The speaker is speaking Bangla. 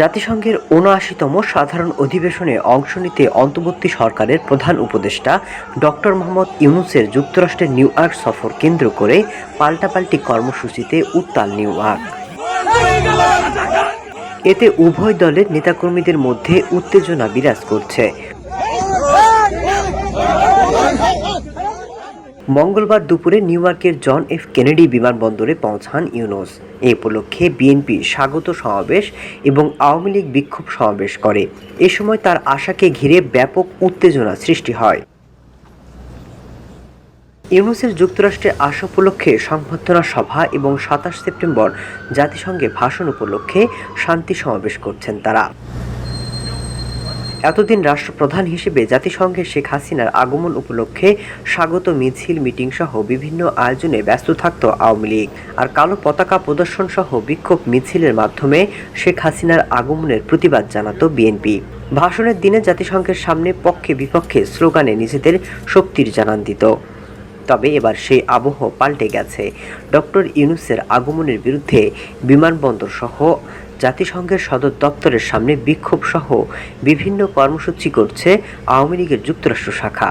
জাতিসংঘের উনআশিতম সাধারণ অধিবেশনে অংশ নিতে অন্তর্বর্তী সরকারের প্রধান উপদেষ্টা ডক্টর মোহাম্মদ ইউনুসের যুক্তরাষ্ট্রের নিউ ইয়র্ক সফর কেন্দ্র করে পাল্টাপাল্টি কর্মসূচিতে উত্তাল নিউ ইয়র্ক। এতে উভয় দলের নেতাকর্মীদের মধ্যে উত্তেজনা বিরাজ করছে। মঙ্গলবার দুপুরে নিউ ইয়র্কের জন এফ কেনেডি বিমানবন্দরে পৌঁছান ইউনুস। এ উপলক্ষে বিএনপি স্বাগত সমাবেশ এবং আওয়ামী লীগ বিক্ষোভ সমাবেশ করে। এ সময় তার আশাকে ঘিরে ব্যাপক উত্তেজনা সৃষ্টি হয়। ইউনুসের যুক্তরাষ্ট্রে আসা উপলক্ষে সংবর্ধনা সভা এবং সাতাশ সেপ্টেম্বর জাতিসংঘে ভাষণ উপলক্ষে শান্তি সমাবেশ করছেন তারা। এতদিন রাষ্ট্রপ্রধান হিসেবে জাতিসংঘে শেখ হাসিনার আগমন উপলক্ষে স্বাগত মিছিল, মিটিং সহ বিভিন্ন আয়োজনে ব্যস্ত থাকত আওয়ামী লীগ। আর কালো পতাকা প্রদর্শন সহ বিক্ষোভ মিছিলের মাধ্যমে শেখ হাসিনার আগমনের প্রতিবাদ জানাতো বিএনপি। ভাষণের দিনে জাতিসংঘের সামনে পক্ষে বিপক্ষে স্লোগানে নিজেদের শক্তির জানান দিত। তবে এবার সেই আবহ পাল্টে গেছে। ডক্টর ইউনুসের আগমনের বিরুদ্ধে বিমানবন্দর সহ জাতিসংঘের সদর দপ্তরের সামনে বিক্ষোভ সহ বিভিন্ন কর্মসূচি করছে আওয়ামী লীগের যুক্তরাষ্ট্র শাখা।